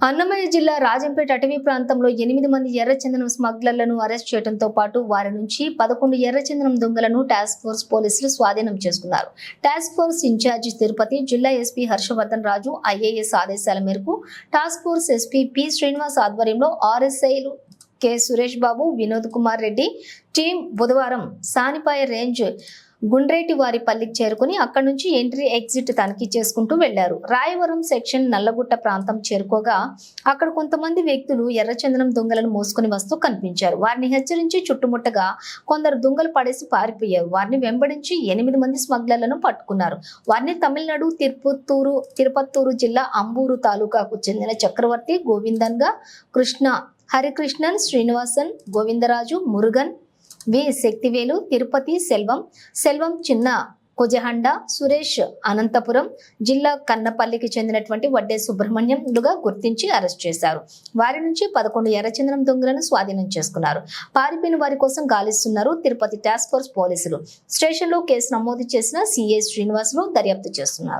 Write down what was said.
అన్నమయ్య జిల్లా రాజంపేట అటవీ ప్రాంతంలో ఎనిమిది మంది ఎర్రచందనం స్మగ్లర్లను అరెస్ట్ చేయడంతో పాటు వారి నుంచి పదకొండు ఎర్రచందనం దొంగలను టాస్క్ ఫోర్స్ పోలీసులు స్వాధీనం చేసుకున్నారు. టాస్క్ ఫోర్స్ ఇన్ఛార్జి తిరుపతి జిల్లా ఎస్పీ హర్షవర్ధన్ రాజు ఐఏఎస్ ఆదేశాల మేరకు task force SP P Srinivas ఆధ్వర్యంలో ఆర్ఎస్ఐలు కె సురేష్ బాబు వినోద్ కుమార్ రెడ్డి టీం బుధవారం సానిపాయ రేంజ్ గుండ్రేటి వారి పల్లికి చేరుకుని అక్కడి నుంచి ఎంట్రీ ఎగ్జిట్ తనిఖీ చేసుకుంటూ వెళ్ళారు రాయవరం సెక్షన్ నల్లగుట్ట ప్రాంతం చేరుకోగా అక్కడ కొంతమంది వ్యక్తులు ఎర్రచందనం దొంగలను మోసుకుని వస్తూ కనిపించారు. వారిని హెచ్చరించి చుట్టుముట్టగా కొందరు దొంగలు పడేసి పారిపోయారు. వారిని వెంబడించి ఎనిమిది మంది స్మగ్లర్లను పట్టుకున్నారు. వారిని తమిళనాడు తిరుపత్తూరు తిరుపత్తూరు జిల్లా అంబూరు తాలూకాకు చెందిన చక్రవర్తి గోవిందన్గా కృష్ణ హరికృష్ణన్ శ్రీనివాసన్ గోవిందరాజు మురుగన్ వి. శక్తివేలు తిరుపతి సెల్వం సెల్వం చిన్న కొజహండ సురేష్ అనంతపురం జిల్లా కన్నపల్లికి చెందినటువంటి వడ్డే సుబ్రహ్మణ్యంలుగా గుర్తించి అరెస్ట్ చేశారు. వారి నుంచి పదకొండు ఎర్రచందనం దొంగలను స్వాధీనం చేసుకున్నారు. పారిపోయిన వారి కోసం గాలిస్తున్నారు తిరుపతి టాస్క్ ఫోర్స్ పోలీసులు. స్టేషన్లో కేసు నమోదు చేసిన సిఐ శ్రీనివాసులు దర్యాప్తు చేస్తున్నారు.